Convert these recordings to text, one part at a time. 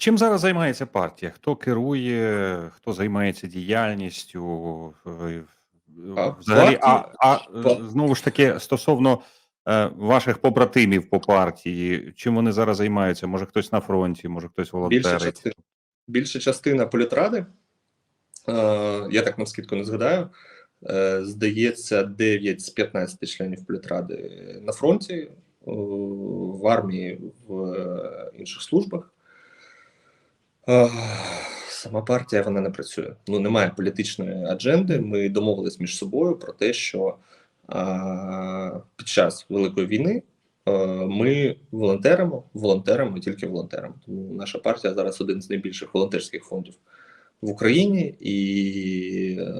Чим зараз займається партія? Хто керує, хто займається діяльністю? Е, А, Взагалі, а, а знову ж таки, стосовно е, ваших побратимів по партії, чим вони зараз займаються? Може хтось на фронті, може хтось більша частина, більша частина політради, е, я так навскидку не згадаю. Е, здається, 9 з 15 членів політради на фронті, в армії, в е, інших службах. Сама партія вона не працює. Ну немає політичної адженди. Ми домовились між собою про те, що а, під час великої війни е, ми волонтеримо, волонтеримо тільки волонтеримо. Тому наша партія зараз один з найбільших волонтерських фондів в Україні, і е,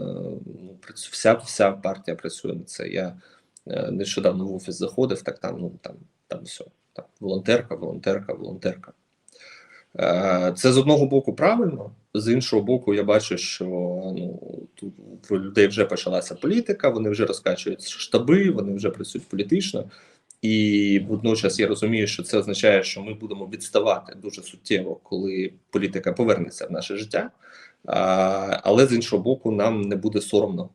ну, вся, вся партія працює на це. Я е, нещодавно в офіс заходив, так там, ну там, там все. Там, волонтерка, волонтерка, волонтерка. Е, Це з одного боку правильно, з іншого боку, я бачу, що ну тут в людей вже почалася політика, вони вже розкачують штаби, вони вже працюють політично, і водночас я розумію, що це означає, що ми будемо відставати дуже суттєво, коли політика повернеться в наше життя. Але з іншого боку, нам не буде соромно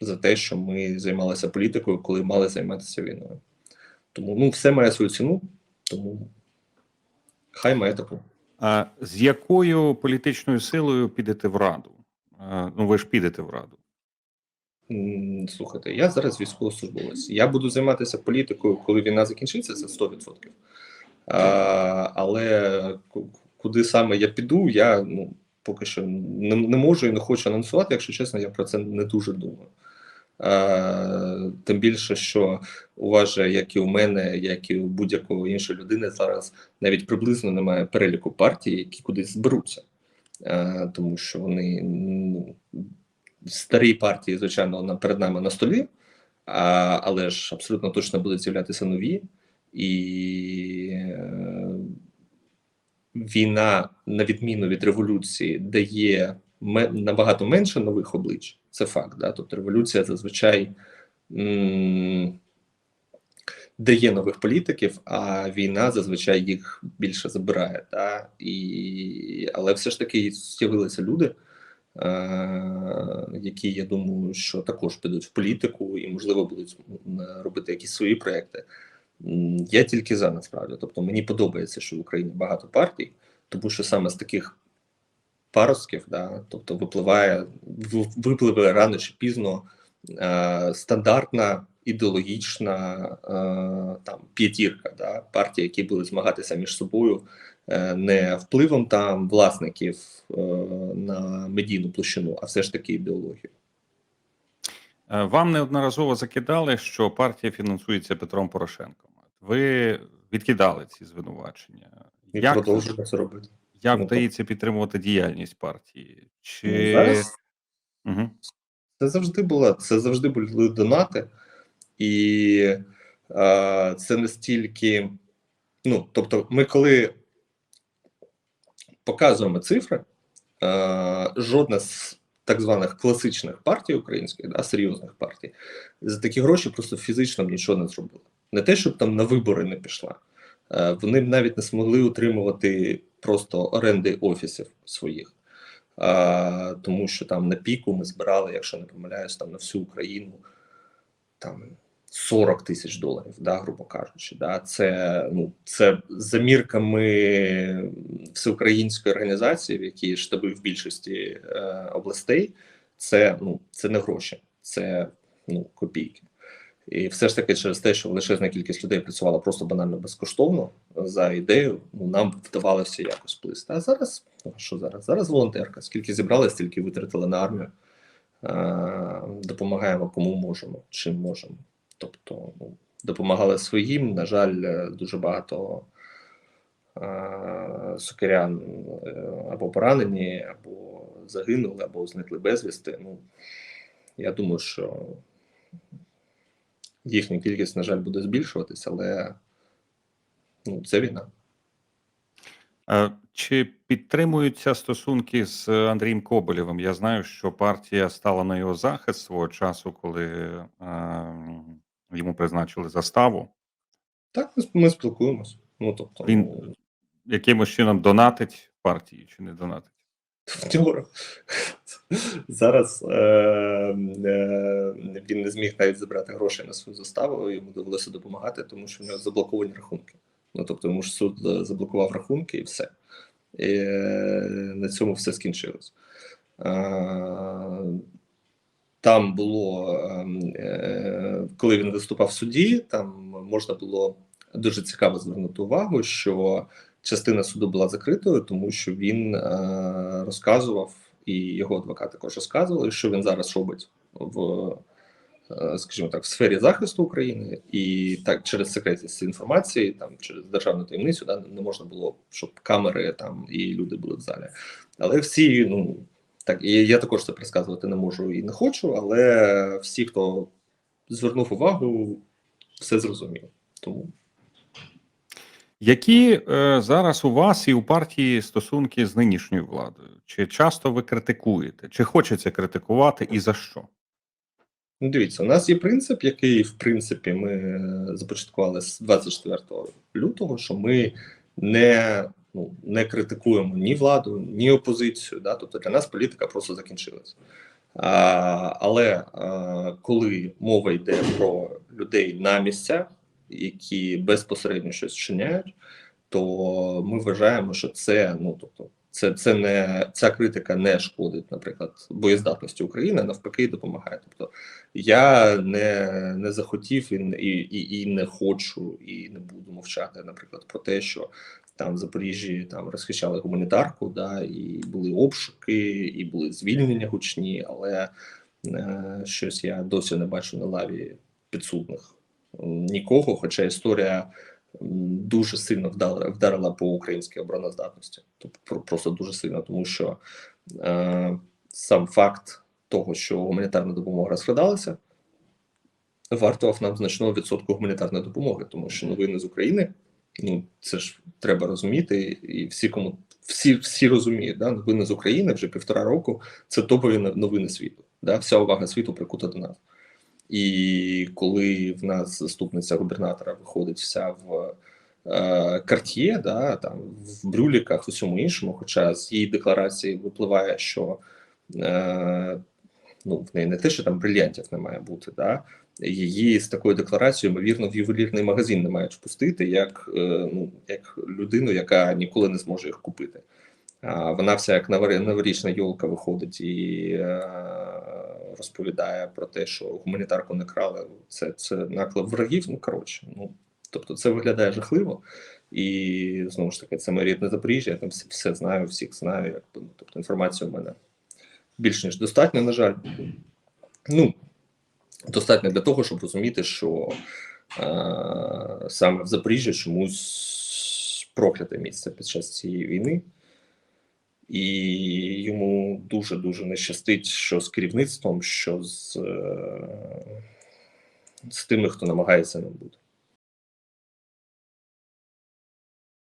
за те, що ми займалися політикою, коли мали займатися війною. Тому ну все має свою ціну, тому хай має таку. З якою політичною силою підете в Раду? Ну, ви ж підете в Раду. Слухайте, я зараз військовослужбовець. Я буду займатися політикою, коли війна закінчиться, це 100%. А, але куди саме я піду, я ну, поки що не, не можу і не хочу анонсувати. Якщо чесно, я про це не дуже думаю. А, тим більше, що у вас же, як і у мене, як і у будь-якої іншої людини, зараз навіть приблизно немає переліку партій, які кудись зберуться. Тому що вони ну, старі партії, звичайно, перед нами на столі, але ж абсолютно точно будуть з'являтися нові, і е, війна, на відміну від революції, дає набагато менше нових облич. Це факт. Да? Тобто революція зазвичай дає нових політиків, а війна зазвичай їх більше забирає. Да? І... Але все ж таки з'явилися люди е, які я думаю, що також підуть в політику і, можливо, будуть робити якісь свої проекти. Я тільки за насправді. Тобто мені подобається, що в Україні багато партій, тому що саме з таких паростків, да, тобто випливає випливе рано чи пізно е, стандартна ідеологічна е, там п'ятірка, да, партії, які будуть змагатися між собою е, не впливом там власників е, на медійну площину, а все ж таки ідеологію. Е, Вам неодноразово закидали, що партія фінансується Петром Порошенком. Ви відкидали ці звинувачення. І Як, продовжуємо це робити. Як Ну, вдається підтримувати діяльність партії? Ну, Чи Зараз Угу. це завжди було, це завжди були донати, і е, це настільки. Ну, тобто, ми коли показуємо цифри, е, жодна з так званих класичних партій українських, да, серйозних партій, за такі гроші просто фізично б нічого не зробила. Не те, щоб там на вибори не пішла. Е, вони б навіть не змогли утримувати просто оренди офісів своїх. А, тому що там на піку ми збирали, якщо не помиляюсь, там на всю Україну там 40 тисяч доларів, да, грубо кажучи. Да. Це, ну, це за мірками всеукраїнської організації, в якій штаби в більшості е, областей, це, ну, це не гроші, це ну, копійки. І все ж таки, через те, що величезна кількість людей працювала просто банально безкоштовно за ідею, ну нам вдавалося якось плисти. А зараз ну, що зараз? Зараз волонтерка. Скільки зібрали, стільки витратили на армію. Е, допомагаємо кому можемо, чим можемо. Тобто, ну, допомагали своїм. На жаль, е, дуже багато е, е, або поранені, або загинули, або зникли безвісти. Ну, я думаю, що їхня кількість, на жаль, буде збільшуватися, але ну, це війна. Чи підтримуються стосунки з Андрієм Коболєвим? Я знаю, що партія стала на його захист свого часу, коли е, йому призначили заставу. Так, ми, ми спілкуємось. Ну, тобто, Він якимось чином донатить партії чи не донатить? В нього зараз е, е, він не зміг навіть забрати грошей на свою заставу, йому довелося допомагати, тому що в нього заблоковані рахунки. Ну тобто, йому ж суд е, заблокував рахунки і все. І, е, на цьому все скінчилось. Е, там було, ем, е, коли він виступав в суді, там можна було дуже цікаво звернути увагу, що частина суду була закритою, тому що він е, розказував, і його адвокат також розказували, що він зараз робить в, е, скажімо так, в сфері захисту України, і так через секретність інформації, там через державну таємницю, да, не можна було, щоб камери там і люди були в залі. Але всі, ну так, і я також це розказувати не можу і не хочу, але всі, хто звернув увагу, все зрозумів. Тому Які е, зараз у вас і у партії стосунки з нинішньою владою? Чи часто ви критикуєте? Чи хочеться критикувати і за що? Ну, дивіться, у нас є принцип, який в принципі ми е, започаткували з 24 лютого, що ми не, ну, не критикуємо ні владу, ні опозицію. Да? Тобто для нас політика просто закінчилась. А, але а, коли мова йде про людей на місцях, які безпосередньо щось вчиняють, то ми вважаємо, що це ну тобто. Це це не ця критика не шкодить, наприклад, боєздатності України, навпаки, допомагає. Тобто я не не захотів і, і, і не хочу, і не буду мовчати, наприклад, про те, що там в Запоріжжі там розхищали гуманітарку, да, і були обшуки, і були звільнення гучні, але е, щось я досі не бачу на лаві підсудних нікого. Хоча історія дуже сильно вдарила, вдарила по українській обороноздатності, тобто просто дуже сильно, тому що е, сам факт того, що гуманітарна допомога розкрадалася, вартував нам значного відсотку гуманітарної допомоги, тому що новини з України. Ну, це ж треба розуміти, і всі, кому всі всі розуміють, да, новини з України вже півтора року. Це топові новини світу. Да, Вся увага світу прикута до нас. І коли в нас заступниця губернатора виходить вся в е, карт'є, да, там в брюліках, усьому іншому, хоча з її декларації випливає, що е, ну, в неї не те, що там брильянтів не має бути, да, її з такою декларацією, ймовірно, в ювелірний магазин не мають впустити, як е, ну, як людину, яка ніколи не зможе їх купити. А вона вся як новорічна йолка виходить і е, розповідає про те, що гуманітарку не крали. Це це наклеп врагів. Ну коротше, ну тобто, це виглядає жахливо, і знову ж таки, це моє рідне Запоріжжя. Я там все, знаю, всіх знаю. Як тобто інформація у мене більш ніж достатньо, на жаль. Ну достатньо для того, щоб розуміти, що е, саме в Запоріжжі чомусь прокляте місце під час цієї війни. І йому дуже дуже не щастить, що з керівництвом, що з, з тими, хто намагається ним бути.